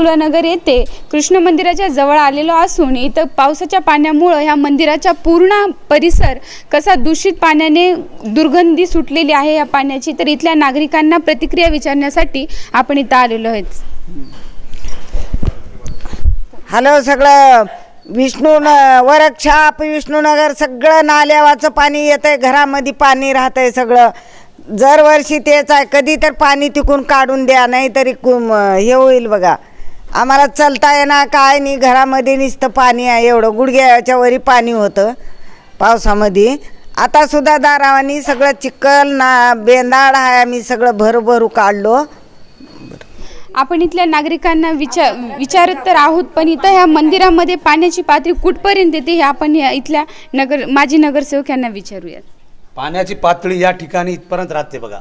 अकोलानगर येथे कृष्ण मंदिराच्या जवळ आलेलो असून इथं पावसाच्या पाण्यामुळं ह्या मंदिराचा पूर्ण परिसर कसा दूषित पाण्याने दुर्गंधी सुटलेली आहे या पाण्याची तर इथल्या नागरिकांना प्रतिक्रिया विचारण्यासाठी आपण इथं आलेलो आहेत. हॅलो सगळं. विष्णू न वरक्षाप विष्णूनगर सगळं नाल्यावाचं पाणी येतंय घरामध्ये पाणी राहतंय सगळं. दरवर्षी तेच आहे कधी तर पाणी तिकून काढून द्या नाही तरी कु हे होईल बघा. आम्हाला चलता येणार काय नाही घरामध्ये नुसतं पाणी आहे एवढं गुडघ्याच्या वरी पाणी होतं पावसामध्ये. आता सुद्धा दारावानी सगळं चिखल ना बेंदाड आहे आम्ही सगळं भरभरू काढलो. आपण इथल्या नागरिकांना विचार विचारत तर आहोत पण इथं ह्या मंदिरामध्ये पाण्याची पातळी कुठपर्यंत येते हे आपण या इथल्या नगर माजी नगरसेवक यांना विचारूयात. पाण्याची पातळी या ठिकाणी इथपर्यंत राहते बघा.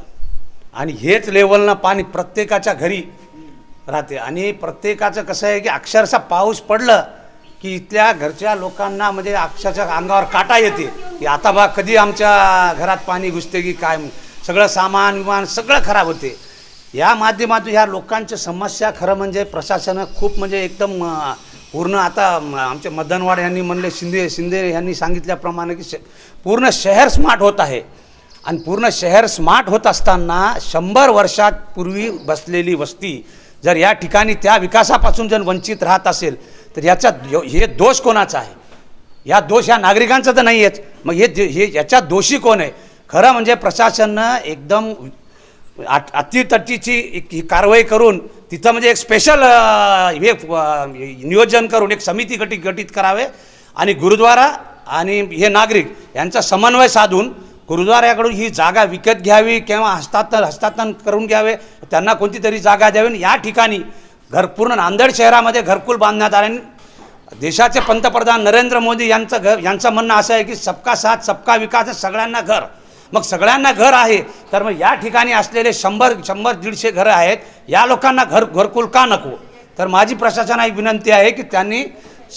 आणि हेच लेवलनं पाणी प्रत्येकाच्या घरी राहते. आणि प्रत्येकाचं कसं आहे की अक्षरशः पाऊस पडलं की इथल्या घरच्या लोकांना म्हणजे अक्षरशः अंगावर काटा येते. की आता बा कधी आमच्या घरात पाणी घुसते की काय? सगळं सामान विमान सगळं खराब होते. या माध्यमातून ह्या लोकांच्या समस्या खरं म्हणजे प्रशासनं खूप म्हणजे एकदम पूर्ण आता आमचे मदनवाड यांनी म्हणले शिंदे शिंदे यांनी सांगितल्याप्रमाणे की श पूर्ण शहर स्मार्ट होत आहे. आणि पूर्ण शहर स्मार्ट होत असताना शंभर वर्षात पूर्वी बसलेली वस्ती जर या ठिकाणी त्या विकासापासून जर वंचित राहत असेल तर याचा यो- हे दोष कोणाचा आहे? या दोष या नागरिकांचा तर नाही आहेत मग हे हे याच्यात दोषी कोण आहे? खरं म्हणजे प्रशासनानं एकदम आत- अतितटीची एक ही कारवाई करून तिथं म्हणजे एक स्पेशल हे नियोजन करून एक समिती गटित गटित करावे. आणि गुरुद्वारा आणि हे नागरिक यांचा समन्वय साधून गुरुद्वाऱ्याकडून ही जागा विकत घ्यावी किंवा हस्तांतर हस्तांतरण करून घ्यावे त्यांना कोणती तरी जागा द्यावी. या ठिकाणी घर पूर्ण नांदेड शहरामध्ये घरकुल बांधण्यात आले. देशाचे पंतप्रधान नरेंद्र मोदी यांचं घर यांचं म्हणणं असं आहे की सबका साथ सबका विकास सगळ्यांना घर. मग सगळ्यांना घर आहे तर मग या ठिकाणी असलेले शंभर शंभर दीडशे घरं आहेत या लोकांना घर घरकुल का नको? तर माझी प्रशासनाला एक विनंती आहे की त्यांनी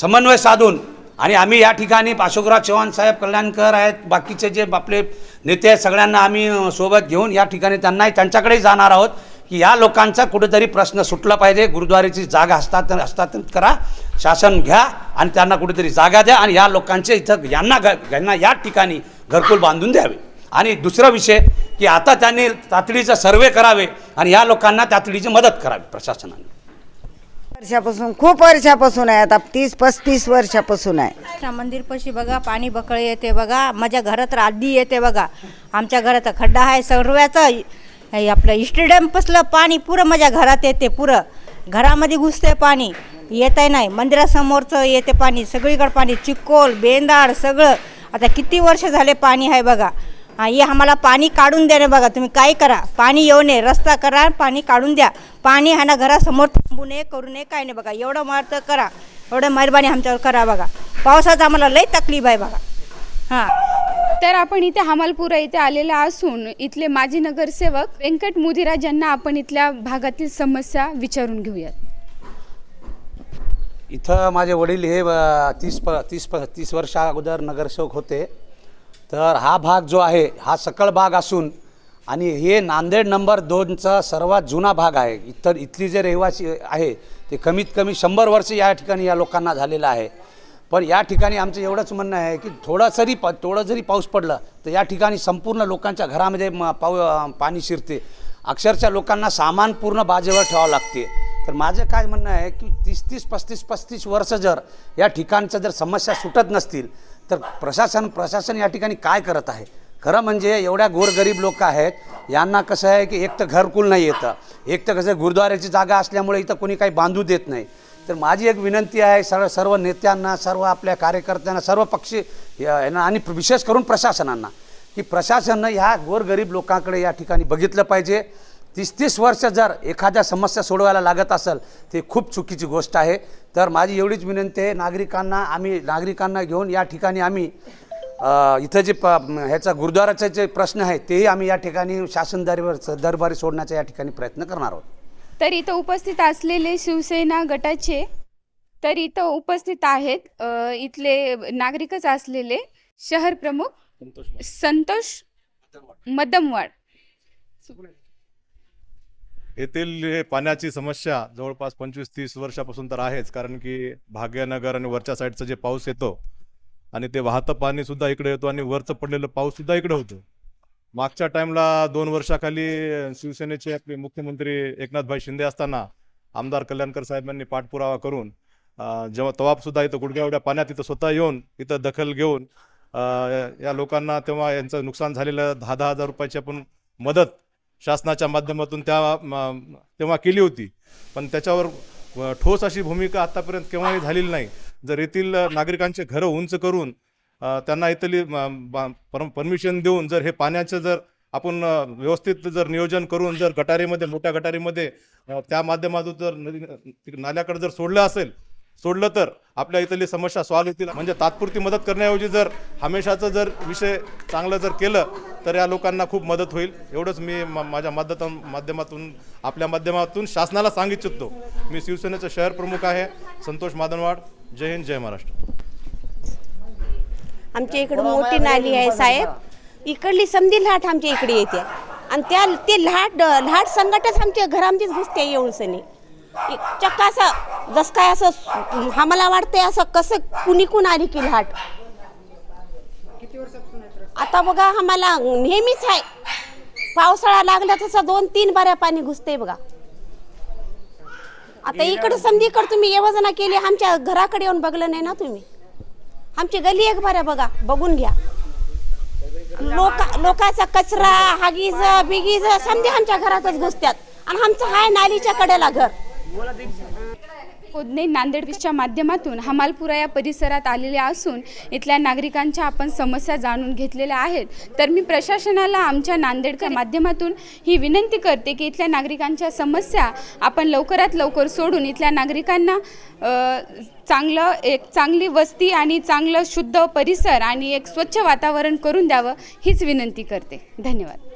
समन्वय साधून आणि आम्ही या ठिकाणी अशोकराव चव्हाण साहेब कल्याणकर आहेत बाकीचे जे आपले नेते आहेत सगळ्यांना आम्ही सोबत घेऊन या ठिकाणी त्यांनाही त्यांच्याकडेही जाणार आहोत की या लोकांचा कुठेतरी प्रश्न सुटला पाहिजे. गुरुद्वारेची जागा हस्तांतर हस्तांतरित करा शासन घ्या आणि त्यांना कुठेतरी जागा द्या आणि या लोकांचे इथं यांना यांना या ठिकाणी घरकुल बांधून द्यावे. आणि दुसरा विषय की आता त्यांनी तातडीचा सर्वे करावे आणि या लोकांना तातडीची मदत करावी प्रशासनाने. वर्षापासून खूप वर्षापासून आहे. आता तीस पस्तीस वर्षापासून आहे. मंदिर मंदिरपाशी बघा पाणी बकळे येते बघा माझ्या घरात आधी येते बघा. आमच्या घरात खड्डा आहे सर्व्याचं आपलं आपलं स्टेडियमपासलं पाणी पुरं माझ्या घरात येते पुरं. घरामध्ये घुसते पाणी येत आहे नाही. मंदिरासमोरचं येते पाणी सगळीकडे पाणी चिक्कोल बेंदाड सगळं. आता किती वर्ष झाले पाणी आहे बघा. हा, हे आम्हाला पाणी काढून द्या रे बघा तुम्ही काय करा? पाणी येऊ नये रस्ता करा पाणी काढून द्या. पाणी हा ना घरासमोर थांबू नये करू नये काय नाही बघा. एवढं मारतं करा. एवढं मेहरबानी आमच्यावर करा बघा. पावसाचा आम्हाला लई तकलीफ आहे बघा. हां. तर आपण इथे हमालपुरा इथे आलेला असून इथले माजी नगरसेवक व्यंकट मुदिराज यांना आपण इथल्या भागातील समस्या विचारून घेऊयात. इथं माझे वडील हे तीस प तीस प तीस वर्षा अगोदर नगरसेवक होते. तर हा भाग जो आहे हा सकळ भाग असून आणि हे नांदेड नंबर दोनचा सर्वात जुना भाग आहे. इतर इथली जे रहिवासी आहे ते कमीत कमी शंभर वर्ष या ठिकाणी या लोकांना झालेलं आहे. पण या ठिकाणी आमचं एवढंच म्हणणं आहे की थोडं जरी प थोडं जरी पाऊस पडला तर या ठिकाणी संपूर्ण लोकांच्या घरामध्ये म पाऊ पाणी शिरते. अक्षरशः लोकांना सामान पूर्ण बाजेवर ठेवावं लागते. तर माझं काय म्हणणं आहे की तीस तीस पस्तीस पस्तीस वर्ष जर या ठिकाणचं जर समस्या सुटत नसतील तर प्रशासन प्रशासन या ठिकाणी काय करत आहे? खरं म्हणजे एवढ्या गोरगरीब लोक आहेत यांना कसं आहे की एक तर घरकुल नाही येतं एक तर कसं गुरुद्वाऱ्याची जागा असल्यामुळे इथं कोणी काही बांधू देत नाही. तर माझी एक विनंती आहे सर्व सर्व नेत्यांना सर्व आपल्या कार्यकर्त्यांना सर्व पक्षी यांना आणि विशेष करून प्रशासनांना की प्रशासनानं ह्या गोरगरीब लोकांकडे या ठिकाणी बघितलं पाहिजे. तीस तीस वर्ष जर एखाद्या समस्या सोडवायला लागत असेल ते खूप चुकीची गोष्ट आहे. तर माझी एवढीच विनंती आहे नागरिकांना आम्ही नागरिकांना घेऊन या ठिकाणी आम्ही इथं जे प ह्याचा गुरुद्वाराचे जे प्रश्न आहेत तेही आम्ही या ठिकाणी शासन दरबार दरबारी सोडण्याचा या ठिकाणी प्रयत्न करणार आहोत. तर इथं उपस्थित असलेले शिवसेना गटाचे तर इथं उपस्थित आहेत इथले नागरिकच असलेले शहर प्रमुख संतोष मदमवाड. येथील हे पाण्याची समस्या जवळपास पंचवीस तीस वर्षापासून तर आहेच कारण की भाग्यनगर आणि वरच्या साईडचा जे पाऊस येतो आणि ते वाहतं पाणी सुद्धा इकडे येतो आणि वरचं पडलेलं पाऊस सुद्धा इकडे होतो. मागच्या टाइमला दोन वर्षाखाली शिवसेनेचे आपले मुख्यमंत्री एकनाथभाई शिंदे असताना आमदार कल्याणकर साहेबांनी पाठपुरावा करून जेव्हा तवाप सुद्धा इथं गुडघ्या एवढ्या पाण्यात इथं स्वतः येऊन इथं दखल घेऊन या लोकांना तेव्हा यांचं नुकसान झालेलं दहा दहा हजार रुपयाची आपण मदत शासनाच्या माध्यमातून त्या तेव्हा केली होती. पण त्याच्यावर ठोस अशी भूमिका आतापर्यंत केव्हाही झालेली नाही. जर येथील नागरिकांचे घरं उंच करून त्यांना इथली परमिशन देऊन जर हे पाण्याचं जर आपण व्यवस्थित जर नियोजन करून जर गटारीमध्ये मोठ्या गटारीमध्ये त्या माध्यमातून जर नदी नाल्याकडे जर सोडलं असेल सोडलं तर आपल्या इथली समस्या सॉल्व्ह होतील. म्हणजे तात्पुरती मदत करण्याऐवजी जर हमेशाचं जर विषय चांगलं जर केलं तर या लोकांना खूप मदत होईल. एवढंच मी माझ्या माध्यमातून माध्यमातून आपल्या माध्यमातून शासनाला सांग इच्छितो. मी शिवसेनेचं शहर प्रमुख आहे संतोष मादनवाड. जय हिंद जय महाराष्ट्र. आमच्या इकडं मोठी नाली आहे साहेब. इकडली समधी लाट आमच्या इकडे येते. आणि त्या ते लाट लाट संघटच आमच्या घरामध्येच घुसते येऊन सनी. चक्क असं जस काय असं आम्हाला वाटतंय असं कसं कुणी कुण आली की लाट. आता बघा आम्हाला नेहमीच आहे. पावसाळा लागला तसं दोन तीन बाऱ्या पाणी घुसते बघा. आता इकडं समधीकडं तुम्ही योजना केली आमच्या घराकडे येऊन बघलं नाही ना तुम्ही. आमची गली एक बऱ्या बघा बघून घ्या. लोक लोकांचा कचरा हागीज बिगीज समजे आमच्या घरातच घुसत्यात. आणि आमचं हाय नालीच्या कडेला घर. कोदने नांदेडच्या माध्यमातून हमालपुरा या परिसरात आलेले असून इथल्या नागरिकांच्या आपण समस्या जाणून घेतलेल्या आहेत. तर मी प्रशासनाला आमच्या नांदेडच्या माध्यमातून ही विनंती करते की इथल्या नागरिकांच्या समस्या आपण लवकरात लवकर सोडून इथल्या नागरिकांना चांगलं एक चांगली वस्ती आणि चांगलं शुद्ध परिसर आणि एक स्वच्छ वातावरण करून द्यावं हीच विनंती करते. धन्यवाद.